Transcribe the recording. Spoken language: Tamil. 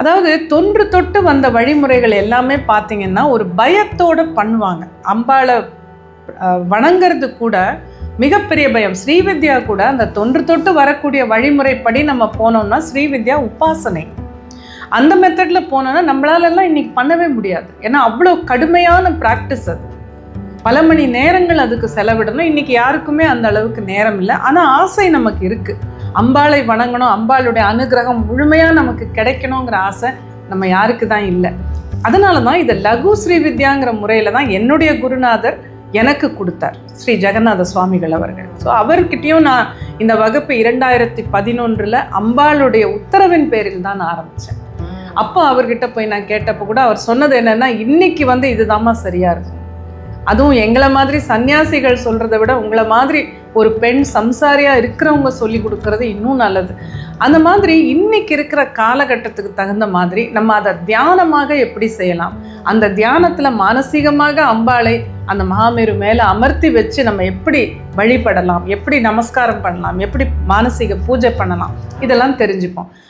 அதாவது தொன்று தொட்டு வந்த வழிமுறைகள் எல்லாமே பார்த்தீங்கன்னா ஒரு பயத்தோடு பண்ணுவாங்க. அம்பாளை வணங்கிறது வணங்குறது கூட மிகப்பெரிய பயம். ஸ்ரீவித்யா கூட அந்த தொன்று தொட்டு வரக்கூடிய வழிமுறைப்படி நம்ம போனோம்னா ஸ்ரீவித்யா உபாசனை. அந்த மெத்தடில் போனோம்னா நம்மளாலெல்லாம் இன்னைக்கு பண்ணவே முடியாது. ஏன்னா அவ்வளோ கடுமையான ப்ராக்டிஸ் அது. பல மணி நேரங்கள் அதுக்கு செலவிடணும். இன்னைக்கு யாருக்குமே அந்த அளவுக்கு நேரம் இல்லை. ஆனால் ஆசை நமக்கு இருக்குது அம்பாளை வணங்கணும் அம்பாளுடைய அனுகிரகம் முழுமையாக நமக்கு கிடைக்கணுங்கிற ஆசை நம்ம யாருக்கு தான் இல்லை. அதனால தான் இதை லகு ஸ்ரீ வித்யாங்கிற முறையில் தான் என்னுடைய குருநாதர் எனக்கு கொடுத்தார் ஸ்ரீ ஜெகநாத சுவாமிகள் அவர்கள். ஸோ அவர்கிட்டையும் நான் இந்த வகுப்பு இரண்டாயிரத்தி பதினொன்றில் அம்பாளுடைய உத்தரவின் பேரில் தான் நான் ஆரம்பித்தேன் அப்போ அவர்கிட்ட போய் நான் கேட்டப்போ கூட அவர் சொன்னது என்னென்னா இன்னைக்கு வந்து இதுதாம்மா சரியாக இருக்கும். அதுவும் எங்களை மாதிரி சன்னியாசிகள் சொல்கிறத விட உங்களை மாதிரி ஒரு பெண் சம்சாரியாக இருக்கிறவங்க சொல்லி கொடுக்கறது இன்னும் நல்லது. அந்த மாதிரி இன்னைக்கு இருக்கிற காலகட்டத்துக்கு தகுந்த மாதிரி நம்ம அதை தியானமாக எப்படி செய்யலாம்? அந்த தியானத்தில் மானசீகமாக அம்பாளை அந்த மகாமேரு மேலே அமர்த்தி வச்சு நம்ம எப்படி வழிபடலாம்? எப்படி நமஸ்காரம் பண்ணலாம்? எப்படி மானசீக பூஜை பண்ணலாம்? இதெல்லாம் தெரிஞ்சுப்போம்.